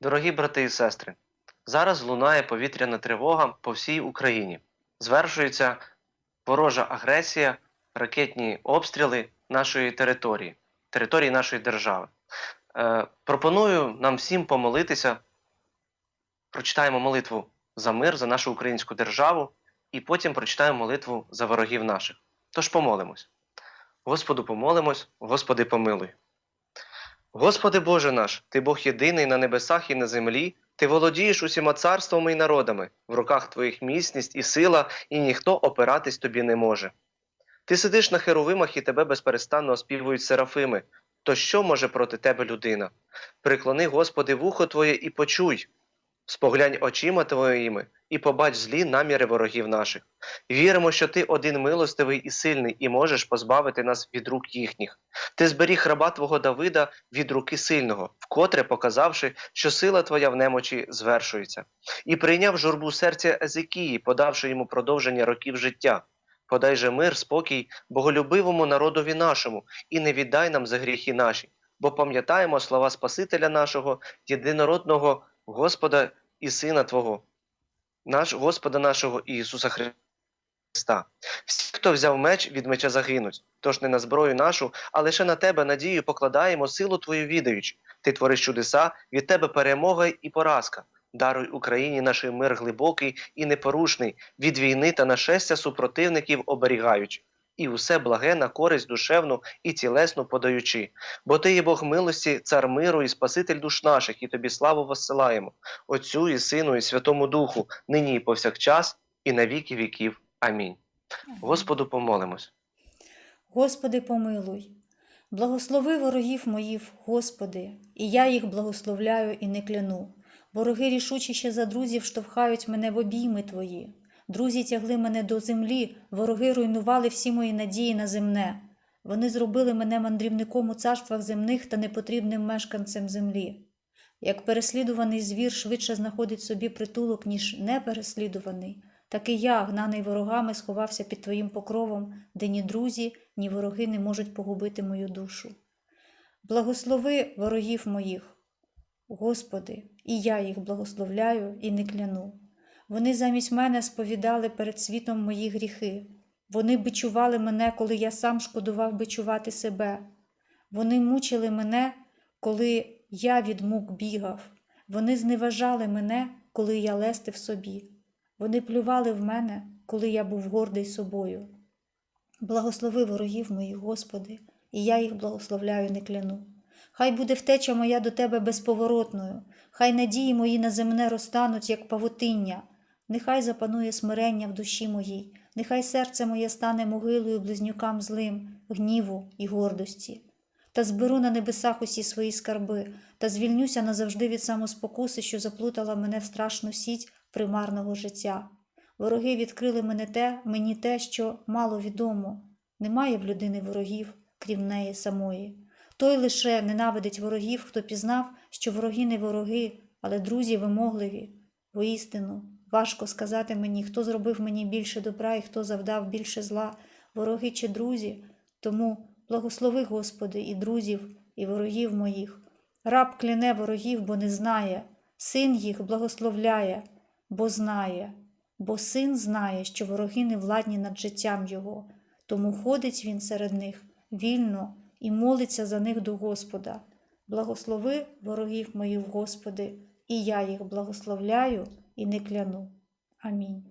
Дорогі брати і сестри, зараз лунає повітряна тривога по всій Україні. Звершується ворожа агресія, ракетні обстріли нашої території, території нашої держави. Е, пропоную нам всім помолитися. Прочитаємо молитву за мир, за нашу українську державу, і потім прочитаємо молитву за ворогів наших. Тож помолимось. Господу помолимось, Господи помилуй. Господи Боже наш, Ти Бог єдиний на небесах і на землі, Ти володієш усіма царствами і народами, в руках Твоїх міцність і сила, і ніхто опиратись тобі не може. Ти сидиш на херовимах і тебе безперестанно оспівують серафими. То що може проти тебе людина? Приклони, Господи, вухо Твоє і почуй. Споглянь очима Твоїми і побач злі наміри ворогів наших. Віримо, що Ти один милостивий і сильний, і можеш позбавити нас від рук їхніх. Ти зберіг раба Твого Давида від руки сильного, вкотре показавши, що сила Твоя в немочі звершується, і прийняв журбу серця Езекії, подавши йому продовження років життя. Подай же мир, спокій боголюбивому народові нашому, і не віддай нам за гріхи наші, бо пам'ятаємо слова Спасителя нашого, єдинородного Господа і Сина Твого, наш Господа нашого Ісуса Христа. Всі, хто взяв меч, від меча загинуть. Тож не на зброю нашу, а лише на тебе надію покладаємо силу твою відаючи. Ти твориш чудеса, від тебе перемога і поразка. Даруй Україні наш мир глибокий і непорушний, від війни та нашестя супротивників оберігаючи, і усе благе на користь душевну і тілесну подаючи. Бо ти є Бог милості, цар миру і Спаситель душ наших, і тобі славу воссилаємо, Отцю і Сину, і Святому Духу, нині і повсякчас, і на віки віків. Амінь. Господу помолимось. Господи, помилуй. Благослови ворогів моїх, Господи, і я їх благословляю і не кляну. Вороги рішучіше за друзів штовхають мене в обійми Твої. Друзі тягли мене до землі, вороги руйнували всі мої надії на земне. Вони зробили мене мандрівником у царствах земних та непотрібним мешканцем землі. Як переслідуваний звір швидше знаходить собі притулок, ніж непереслідуваний, так і я, гнаний ворогами, сховався під Твоїм покровом, де ні друзі, ні вороги не можуть погубити мою душу. Благослови ворогів моїх, Господи, і я їх благословляю і не кляну. Вони замість мене сповідали перед світом мої гріхи. Вони бичували мене, коли я сам шкодував бичувати себе. Вони мучили мене, коли я від мук бігав. Вони зневажали мене, коли я лестив собі. Вони плювали в мене, коли я був гордий собою. Благослови ворогів моїх, Господи, і я їх благословляю не кляну. Хай буде втеча моя до Тебе безповоротною, хай надії мої на земне розтануть, як павутиння, нехай запанує смирення в душі моїй, нехай серце моє стане могилою близнюкам злим, гніву і гордості. Та зберу на небесах усі свої скарби, та звільнюся назавжди від самоспокуси, що заплутала мене в страшну сіть примарного життя. Вороги відкрили мене те, мені те, що мало відомо. Немає в людини ворогів, крім неї самої. Той лише ненавидить ворогів, хто пізнав, що вороги не вороги, але друзі вимогливі. Воістину, важко сказати мені, хто зробив мені більше добра і хто завдав більше зла, вороги чи друзі. Тому благослови, Господи, і друзів, і ворогів моїх. Раб кляне ворогів, бо не знає, син їх благословляє, бо знає, бо син знає, що вороги не владні над життям його, тому ходить він серед них вільно і молиться за них до Господа. Благослови ворогів моїх, Господи, і я їх благословляю і не кляну. Амінь.